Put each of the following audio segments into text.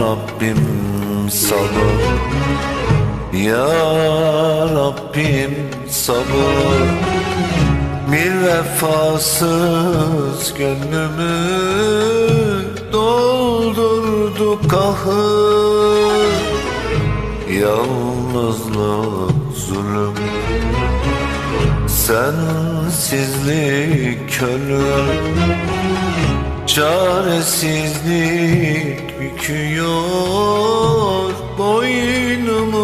Rabbim sabır. Ya Rabbim sabır. Bir vefasız gönlümü doldurdu kahır Yalnızlık zulüm. Sensizlik ölüm Çaresizlik büküyor boynumu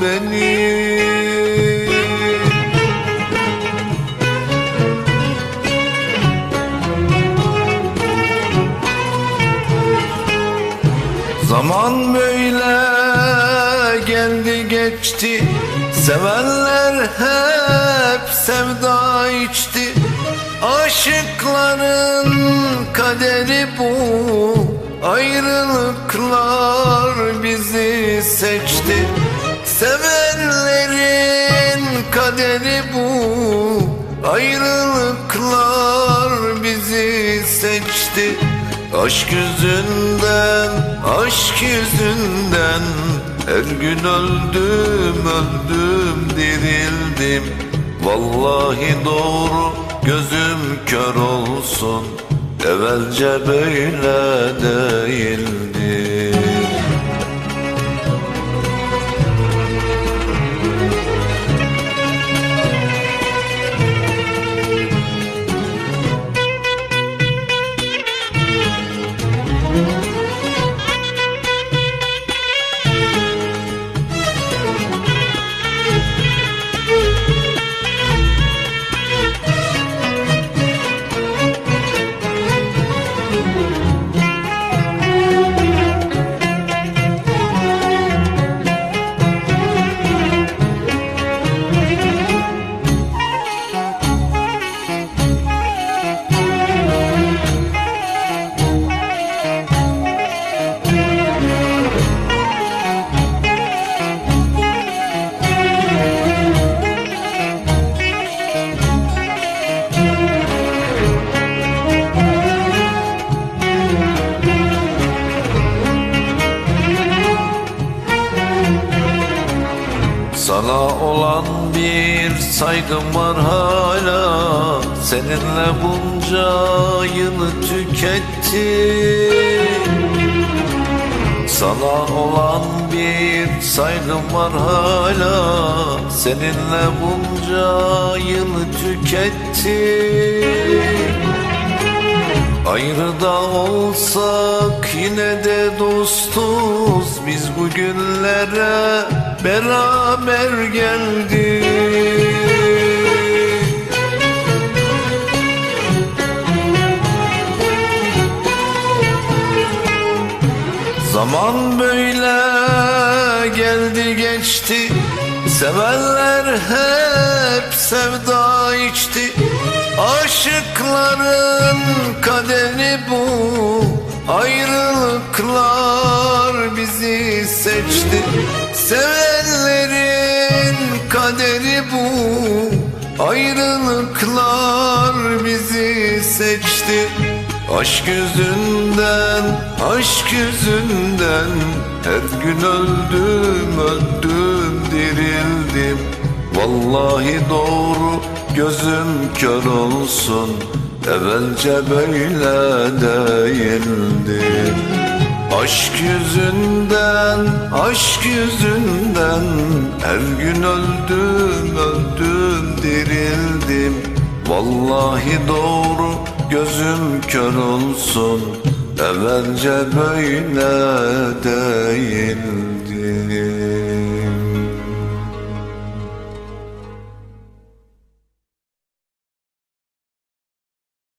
beni. Zaman böyle geldi geçti Sevenler hep sevda içti. Aşıkların kaderi bu. Ayrılıklar bizi seçti. Sevenlerin kaderi bu. Ayrılıklar bizi seçti. Aşk yüzünden, aşk yüzünden. Her gün öldüm, öldüm, dirildim. Vallahi doğru gözüm kör olsun Evvelce böyle değildi Sana olan bir saygım var hala. Seninle bunca yılı tüketti Sana olan bir saygım var hala. Seninle bunca yılı tüketti Ayrı da olsak yine de dostuz Biz bugünlere beraber geldik. Zaman böyle geldi geçti. Sevenler hep sevda içti Aşıkların kaderi bu. Ayrılıklar bizi seçti. Sevenlerin kaderi bu. Ayrılıklar bizi seçti. Aşk yüzünden, aşk yüzünden Her gün öldüm, öldüm, dirildim. Vallahi doğru gözüm kör olsun Evvelce böyle değildim Aşk yüzünden, aşk yüzünden Her gün öldüm, öldüm, dirildim. Vallahi doğru gözüm kör olsun Evvelce böyle değildim